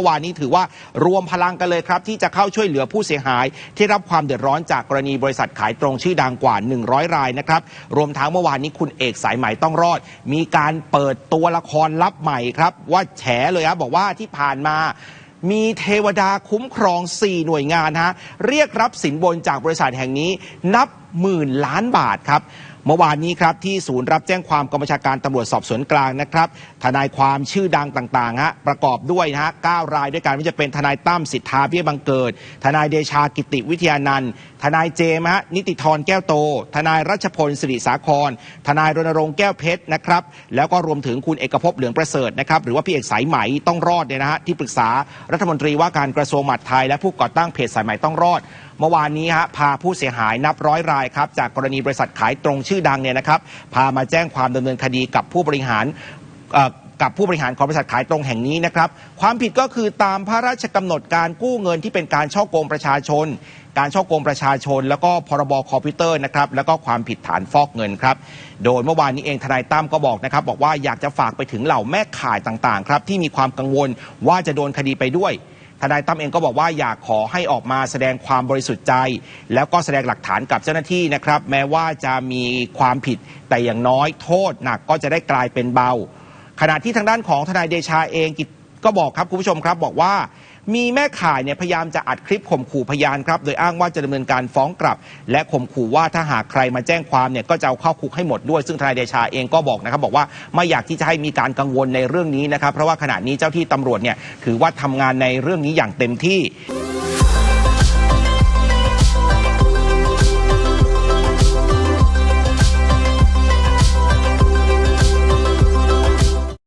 มื่อวานนี้ถือว่ารวมพลังกันเลยครับ ที่จะเข้าช่วยเหลือผู้เสียหาย ที่รับความเดือดร้อนจากกรณีบริษัทขายตรงชื่อดังกว่า 100 รายนะครับ รวมทั้งเมื่อวานนี้คุณเอกสายใหม่ต้องรอด มีการเปิดตัวละครลับใหม่ครับ ว่าแฉเลยครับบอกว่าที่ผ่านมามีเทวดาคุ้มครอง 4 หน่วยงานฮะเรียกรับสินบนจากบริษัทแห่งนี้นับหมื่นล้านบาทครับเมื่อวานนี้ครับที่ศูนย์รับแจ้งความกองบัญชาการตำรวจสอบสวนกลางนะครับ ทนายความชื่อดังต่างๆฮะประกอบด้วยนะฮะ9รายด้วยกันไม่ว่าจะเป็นทนายตั้มสิทธาเบี้ยบังเกิด ทนายเดชากิติวิทยานันท์ทนายเจมส์ฮะนิติธรแก้วโต ทนายรัชพลสิริสาคร ทนายรณรงค์แก้วเพชรนะครับแล้วก็รวมถึงคุณเอกภพเหลืองประเสริฐนะครับหรือว่าพี่เอกสายไหมต้องรอดเนี่ยนะฮะที่ปรึกษารัฐมนตรีว่าการกระทรวงมหาดไทยและผู้ก่อตั้งเพจสายไหมต้องรอด เมื่อวานนี้ฮะพาผู้เสียหายนับร้อยรายครับจากกรณีบริษัทขายตรงชื่อดังเนี่ยนะครับพามาแจ้งความดำเนินคดีกับผู้บริหารกับผู้บริหารของบริษัทขายตรงแห่งนี้นะครับ ความผิดก็คือตามพระราชกำหนดการกู้เงินที่เป็นการช่อโกงประชาชน การช่อโกงประชาชน แล้วก็พรบคอมพิวเตอร์นะครับแล้วก็ความผิดฐานฟอกเงินครับ โดยเมื่อวานนี้เองทนายตั้มก็บอกนะครับ บอกว่าอยากจะฝากไปถึงเหล่าแม่ข่ายต่างๆครับที่มีความกังวลว่าจะโดนคดีไปด้วย ทนายตั้มเองก็บอกว่าอยากขอให้ออกมาแสดงความบริสุทธิ์ใจ แล้วก็แสดงหลักฐานกับเจ้าหน้าที่นะครับ แม้ว่าจะมีความผิดแต่อย่างน้อยโทษหนักก็จะได้กลายเป็นเบา ขณะที่ทางด้านของทนายเดชาเองกิ ก็บอกครับคุณผู้ชมครับบอกว่ามีแม่ข่ายเนี่ยพยายามจะอัดคลิปข่มขู่พยานครับ โดยอ้างว่าจะดำเนินการฟ้องกลับ และข่มขู่ว่าถ้าหากใครมาแจ้งความเนี่ยก็จะเอาเข้าคุกให้หมดด้วย ซึ่งทนายเดชาเองก็บอกนะครับ บอกว่าไม่อยากที่จะให้มีการกังวลในเรื่องนี้นะครับ เพราะว่าขณะนี้เจ้าที่ตำรวจเนี่ยถือว่าทำงานในเรื่องนี้อย่างเต็มที่